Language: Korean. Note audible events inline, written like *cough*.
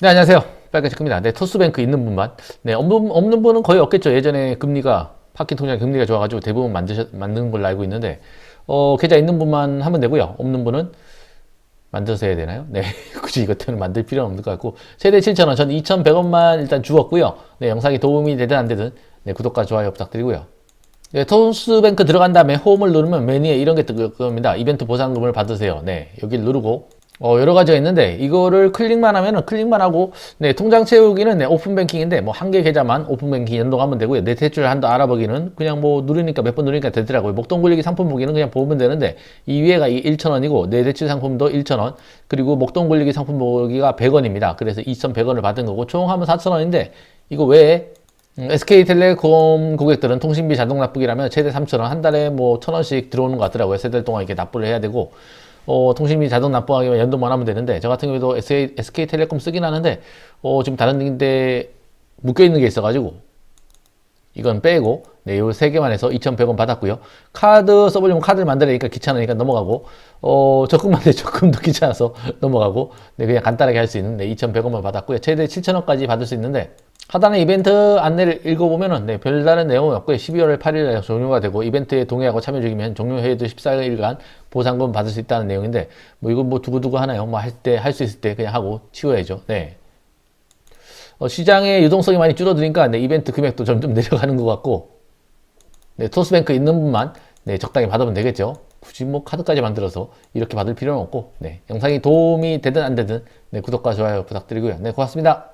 네, 안녕하세요. 빨간체크입니다. 네, 토스뱅크 있는 분만. 네, 없는, 없는 분은 거의 없겠죠. 예전에 금리가, 파킹 통장 금리가 좋아가지고 대부분 만드셨, 만드는 걸로 알고 있는데, 어, 계좌 있는 분만 하면 되고요. 없는 분은 해야 되나요? 네, *laughs* 굳이 이것 때문에 만들 필요는 없는 것 같고, 최대 7,000원, 전 2,100원만 일단 주었고요. 네, 영상이 도움이 되든 안 되든, 네, 구독과 좋아요 부탁드리고요. 네, 토스뱅크 들어간 다음에 홈을 누르면 메뉴에 이런 게 뜰 겁니다. 이벤트 보상금을 받으세요. 네, 여기를 누르고, 어, 여러 가지가 있는데, 이거를 클릭만 하면은, 클릭만 하고, 네, 통장 채우기는 네, 오픈뱅킹인데, 뭐, 한 개 계좌만 오픈뱅킹 연동하면 되고요. 내 대출 한도 알아보기는 그냥 뭐, 누르니까 몇 번 누르니까 되더라고요. 목돈 굴리기 상품 보기는 그냥 보면 되는데, 이 위에가 이 1,000원이고, 내 대출 상품도 1,000원, 그리고 목돈 굴리기 상품 보기가 100원입니다. 그래서 2,100원을 받은 거고, 총 하면 4,000원인데, 이거 외에, 음, SK텔레콤 고객들은 통신비 자동 납부기라면 최대 3,000원, 한 달에 뭐 1,000원씩 들어오는 것 같더라고요. 세달 동안 이렇게 납부를 해야 되고, 어, 통신비 자동 납부하기만 연동만 하면 되는데, 저 같은 경우에도 SK, SK텔레콤 쓰긴 하는데, 어, 지금 다른 데인데 묶여있는 게 있어가지고, 이건 빼고, 네, 요 세 개만 해서 2,100원 받았고요. 카드 써보려면 카드를 만들어야니까 귀찮으니까 넘어가고, 어, 적금만 해 적금도 *laughs* 귀찮아서 넘어가고, 네, 그냥 간단하게 할 수 있는, 네, 2,100원만 받았고요. 최대 7,000원까지 받을 수 있는데, 하단의 이벤트 안내를 읽어보면은, 네, 별다른 내용은 없고요. 12월 8일에 종료가 되고, 이벤트에 동의하고 참여 중이면 종료해도 14일간 보상금 받을 수 있다는 내용인데, 뭐, 이건 뭐 두고두고 하나요? 뭐, 할 때, 할 수 있을 때 그냥 하고 치워야죠. 네. 어, 시장의 유동성이 많이 줄어드니까 네, 이벤트 금액도 점점 *laughs* 내려가는 것 같고 네, 토스뱅크 있는 분만 네, 적당히 받으면 되겠죠. 굳이 뭐 카드까지 만들어서 이렇게 받을 필요는 없고 네, 영상이 도움이 되든 안 되든 네, 구독과 좋아요 부탁드리고요. 네, 고맙습니다.